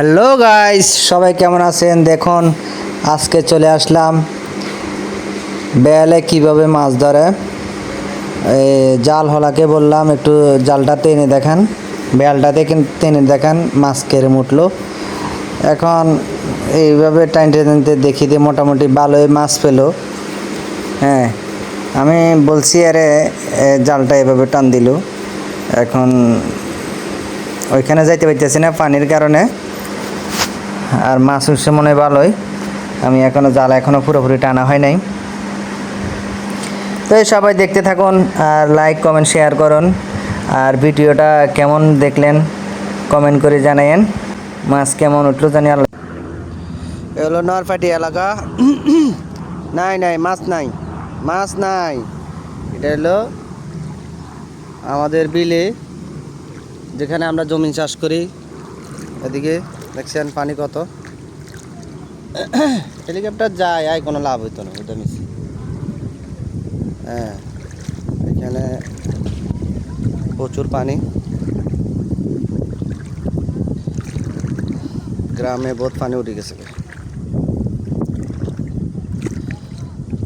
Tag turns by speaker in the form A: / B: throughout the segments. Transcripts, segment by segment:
A: Hello guys, সবাই কেমন আছেন? দেখুন, আজকে চলে আসলাম বেয়ালে কীভাবে মাছ ধরে। এই জাল হলাকে বললাম, একটু জালটা টেনে দেখান। বেয়ালটাতে কিন- টেনে দেখান, মাছ কেড়ে মুটলো। এখন এইভাবে টাইনতে টাইনতে দেখি দিয়ে মোটামুটি ভালোই মাছ পেল। হ্যাঁ আমি বলছি, আরে জালটা এভাবে টান দিল। এখন ওইখানে যাইতে পারতেছি না পানির কারণে। আর মাছ উঠছে মনে ভালোই। আমি এখনও জাল এখনও পুরোপুরি টানা হয় নাই। তো সবাই দেখতে থাকুন আর লাইক কমেন্ট শেয়ার করুন। আর ভিডিওটা কেমন দেখলেন কমেন্ট করে জানাইন মাছ কেমন উঠল জানি আল্লাহ। হলো নরপাটি এলাকা। নাই নাই, মাছ নাই। মাছ নাই। এটা হলো আমাদের বিলে, যেখানে আমরা জমি চাষ করি। এদিকে দেখছেন পানি কত? হেলিকপ্টার যায়, আয়, কোনো লাভ হইতো না হ্যাঁ এখানে প্রচুর পানি। গ্রামে বহুত পানি উঠে গেছে।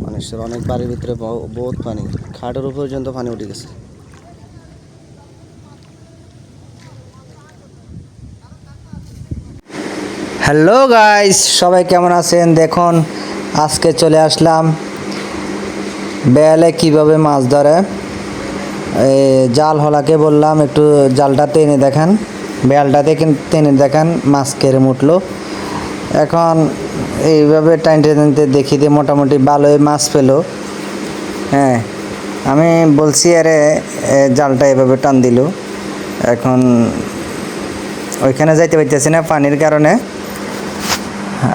A: মানুষের অনেক বাড়ির ভিতরে বহু- বহুত পানি, খাটের উপর পর্যন্ত পানি উঠে গেছে। হ্যালো গাইস, সবাই কেমন আছেন? দেখুন, আজকে চলে আসলাম বেয়ালে কীভাবে মাছ ধরে। জাল হলাকে বললাম, একটু জালটা টেনে দেখান। বেয়ালটাতে কিন- টেনে দেখান, মাছ কেড়ে মুটলো। এখন এইভাবে টাইনতে টাইনতে দেখি দিয়ে মোটামুটি ভালোই মাছ পেল। হ্যাঁ আমি বলছি, আরে জালটা এভাবে টান দিল। এখন ওইখানে যাইতে পারতেছি না পানির কারণে।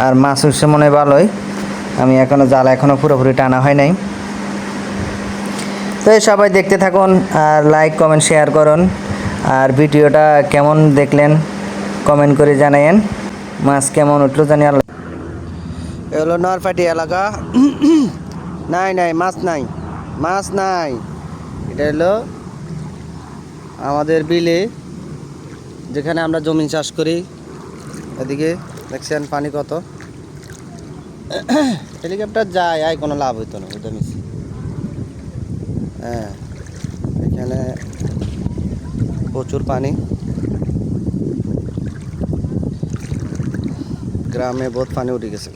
A: আর মাছ উঠছে মনে হয় ভালোই। আমি এখনও জাল এখনও পুরোপুরি টানা হয় নাই। তো সবাই দেখতে থাকুন আর লাইক কমেন্ট শেয়ার করুন। আর ভিডিওটা কেমন দেখলেন কমেন্ট করে জানাইন মাছ কেমন উঠল জানি আল্লাহ। হলো নরপাটি এলাকা। নাই নাই, মাছ নাই মাছ নাই। এটা হলো আমাদের বিলে, যেখানে আমরা জমি চাষ করি। এদিকে দেখছেন পানি কত? হেলিকপ্টার যায়, আয়, কোনো লাভ হইতো না হ্যাঁ এখানে প্রচুর পানি। গ্রামে বহুত পানি উঠে গেছে।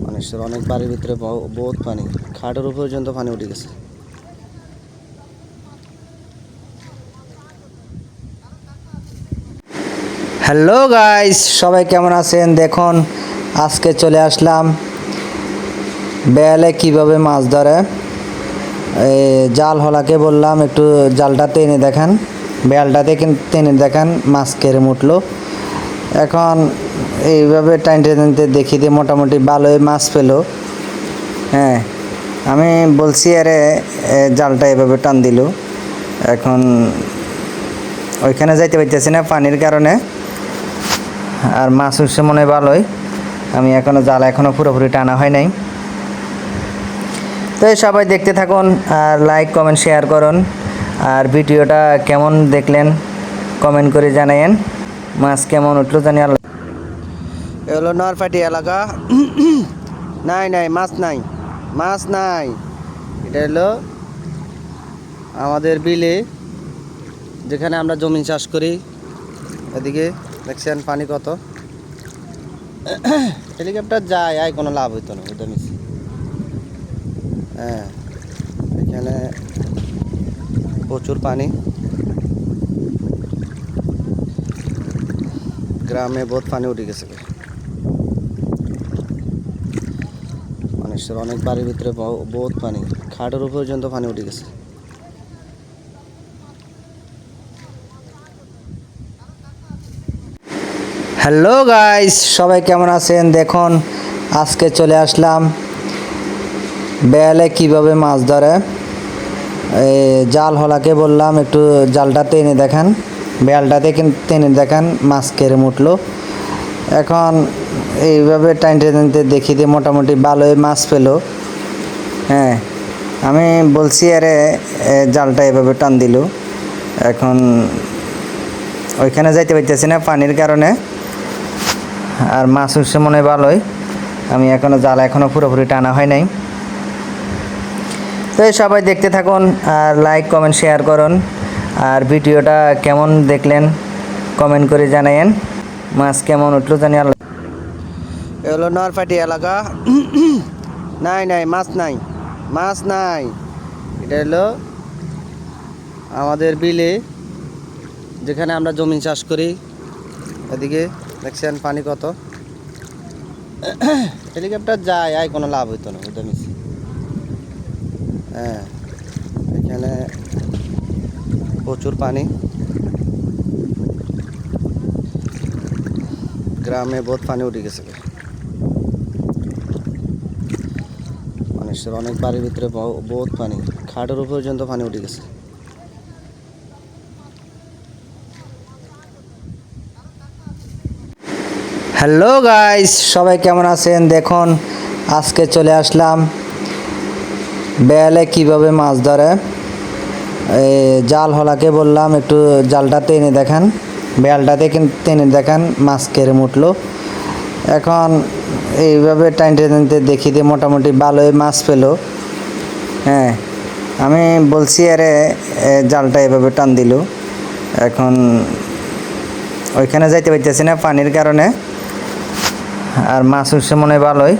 A: মানুষের অনেক বাড়ির ভিতরে বহু- বহুত পানি। খাটের উপর পর্যন্ত পানি উঠে গেছে। হ্যালো গাইস, সবাই কেমন আছেন? দেখুন, আজকে চলে আসলাম বেয়ালে কীভাবে মাছ ধরে। জাল হলাকে বললাম, একটু জালটা টেনে দেখান। বেয়ালটাতে কিন- টেনে দেখান, মাছ কেড়ে মুটলো। এখন এইভাবে টাইনতে টাইনতে দেখি দিয়ে মোটামুটি ভালোই মাছ পেল। হ্যাঁ আমি বলছি, আরে জালটা এভাবে টান দিল। এখন ওইখানে যাইতে পারতেছি না পানির কারণে। আর মাছ উঠছে মনে হয় ভালোই। আমি এখনও জাল এখনও পুরোপুরি টানা হয় নাই। তো সবাই দেখতে থাকুন আর লাইক কমেন্ট শেয়ার করুন। আর ভিডিওটা কেমন দেখলেন কমেন্ট করে জানাইন মাছ কেমন উঠল জানি আল্লাহ। হলো নরপাটি এলাকা। নাই নাই, মাছ নাই মাছ নাই। এটা হলো আমাদের বিলে, যেখানে আমরা জমি চাষ করি। এদিকে দেখছেন পানি কত? হেলিকপ্টার যায়, আয়, কোনো লাভ হইতো না ওটা মিশি হ্যাঁ এখানে প্রচুর পানি। গ্রামে বহুত পানি উঠে গেছে। মানুষের অনেক বাড়ির ভিতরে বহু- বহুত পানি, খাটের উপর পর্যন্ত পানি উঠে গেছে। হ্যালো গাইস, সবাই কেমন আছেন? দেখুন, আজকে চলে আসলাম বেয়ালে কীভাবে মাছ ধরে। এই জাল হলাকে বললাম, একটু জালটা টেনে দেখান। বেয়ালটাতে কিন- টেনে দেখান, মাছ কেড়ে মুটলো। এখন এইভাবে টাইনতে টাইনতে দেখি দিয়ে মোটামুটি ভালোই মাছ পেল। হ্যাঁ আমি বলছি, আরে জালটা এভাবে টান দিল। এখন ওইখানে যাইতে পারতেছি না পানির কারণে। আর মাছ উঠছে মনে ভালোই। আমি এখনও জাল এখনও পুরোপুরি টানা হয় নাই। তো সবাই দেখতে থাকুন আর লাইক কমেন্ট শেয়ার করুন। আর ভিডিওটা কেমন দেখলেন কমেন্ট করে জানাইন মাছ কেমন উঠল জানি আল্লাহ। হলো নরপাটি এলাকা। নাই নাই, মাছ নাই মাছ নাই। এটা হলো আমাদের বিলে, যেখানে আমরা জমি চাষ করি। এদিকে দেখছেন পানি কত? হেলিকপ্টার যায়, আয়, কোনো লাভ হইতো না, বুঝতে মিছি হ্যাঁ এখানে প্রচুর পানি। গ্রামে বহুত পানি উঠে গেছে। মানুষের অনেক বাড়ির ভিতরে বহুত পানি, খাটের উপর পর্যন্ত পানি উঠে গেছে। হ্যালো গাইস সবাই কেমন আছেন? দেখুন, আজকে চলে আসলাম বেয়ালে কীভাবে মাছ ধরে। জাল হলাকে বললাম, একটু জালটা টেনে দেখান। বেয়ালটাতে কিন্তু টেনে দেখান, মাছ কেড়ে উঠল এখন এইভাবে টাইনতে টাইনতে দেখি দিয়ে মোটামুটি ভালোই মাছ পেল। হ্যাঁ আমি বলছি, আরে জালটা এভাবে টান দিল। এখন ওইখানে যাইতে পারতেছি না পানির কারণে। আর মাছ উঠছে মনে হয় ভালোই।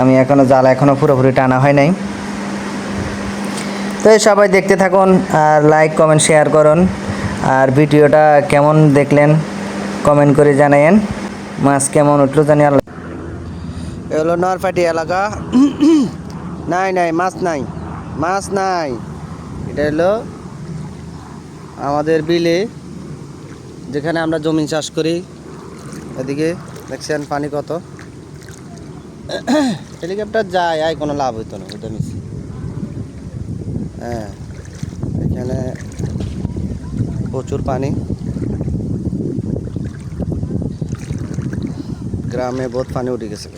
A: আমি এখনও জাল এখনও পুরোপুরি টানা হয় নাই। তো সবাই দেখতে থাকুন আর লাইক কমেন্ট শেয়ার করুন। আর ভিডিওটা কেমন দেখলেন কমেন্ট করে জানাইন মাছ কেমন উঠল জানি আল্লাহ। হলো নরপাটি এলাকা। নাই নাই, মাছ নাই মাছ নাই। এটা হলো আমাদের বিলে, যেখানে আমরা জমি চাষ করি। এদিকে দেখছেন পানি কত? হেলিকপ্টার যায়, আয়, কোনো লাভ হইতো না হ্যাঁ এখানে প্রচুর পানি। গ্রামে বহুত পানি উঠে গেছে।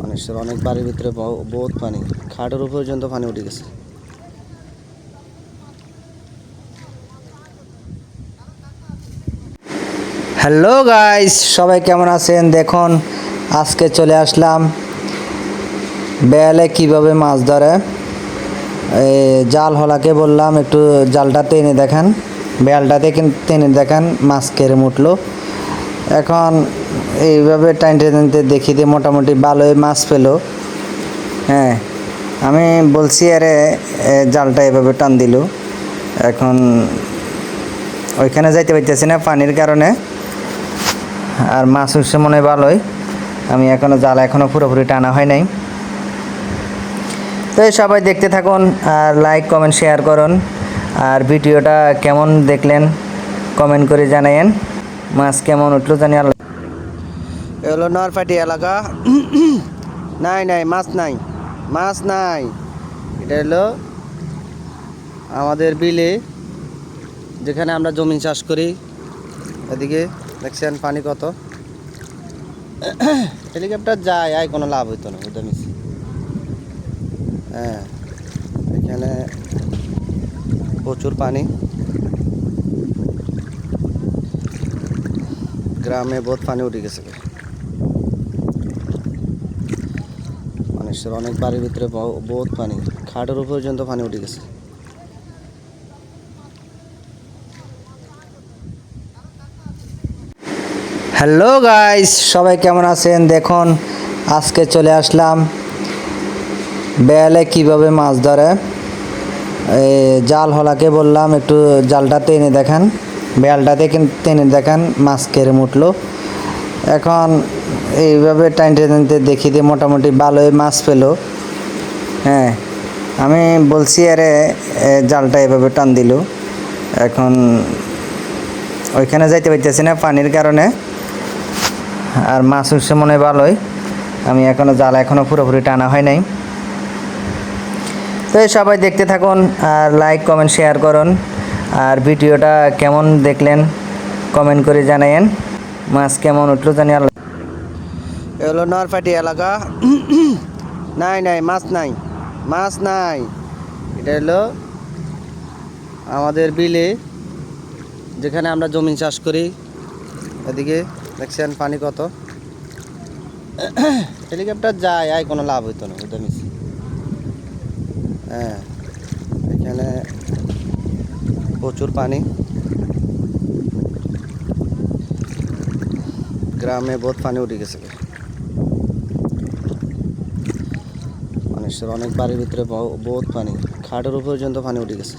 A: মানুষের অনেক বাড়ির ভিতরে বহুত পানি। খাটের উপর পর্যন্ত পানি উঠে গেছে। হ্যালো গাইস, সবাই কেমন আছেন? দেখুন, আজকে চলে আসলাম বেয়ালে কীভাবে মাছ ধরে। জাল হলাকে বললাম, একটু জালটা টেনে দেখান। বেয়ালটাতে কিন্তু টেনে দেখান, মাছ কেড়ে উঠল এখন এইভাবে টাইনতে টাইনতে দেখি দিয়ে মোটামুটি ভালোই মাছ পেল। হ্যাঁ আমি বলছি, আরে জালটা এভাবে টান দিল। এখন ওইখানে যাইতে পারতেছি না পানির কারণে। আর মাছ উঠছে মনে হয় ভালোই। আমি এখনও জাল এখনও পুরোপুরি টানা হয় নাই। তো সবাই দেখতে থাকুন আর লাইক কমেন্ট শেয়ার করুন। আর ভিডিওটা কেমন দেখলেন কমেন্ট করে জানাইন মাছ কেমন উঠল জানি আল্লাহ। হলো নরপাটি এলাকা। নাই নাই, মাছ নাই মাছ নাই। এটা হলো আমাদের বিলে, যেখানে আমরা জমি চাষ করি। এদিকে দেখছেন পানি কত? হেলিকপ্টার যায়, আয়, কোনো লাভ হইতো না, বুঝতে মিছি হ্যাঁ এখানে প্রচুর পানি। গ্রামে বহুত পানি উঠে গেছে। মানুষের অনেক বাড়ির ভিতরে বহুত পানি, খাটের উপর পর্যন্ত পানি উঠে গেছে। হ্যালো গাইস, সবাই কেমন আছেন? দেখুন, আজকে চলে আসলাম বেয়ালে কীভাবে মাছ ধরে। এই জাল হলাকে বললাম, একটু জালটা টেনে দেখান। বেয়ালটাতে কিন্তু টেনে দেখান, মাছ কেড়ে উঠল এখন এইভাবে টাইনতে টাইনতে দেখি দিয়ে মোটামুটি ভালোই মাছ পেল। হ্যাঁ আমি বলছি, আরে জালটা এভাবে টান দিল। এখন ওইখানে যাইতে পারতেছি না পানির কারণে। আর মাছ উঠছে মনে ভালোই। আমি এখনও জাল এখনও পুরোপুরি টানা হয় নাই। তো সবাই দেখতে থাকুন আর লাইক কমেন্ট শেয়ার করুন। আর ভিডিওটা কেমন দেখলেন কমেন্ট করে জানাইন মাছ কেমন উঠল জানি আল্লাহ। হলো নরপাটি এলাকা। নাই নাই, মাছ নাই মাছ নাই। এটা হলো
B: আমাদের বিলে, যেখানে আমরা জমি চাষ করি। এদিকে দেখছেন পানি কত? হেলিকপ্টার যায় আয় কোনো লাভ হইতো না, বুঝতে পারছি হ্যাঁ এখানে প্রচুর পানি। গ্রামে বহুত পানি উঠে গেছে। মানুষের অনেক বাড়ির ভিতরে বহুত পানি, খাটের উপর পর্যন্ত পানি উঠে গেছে।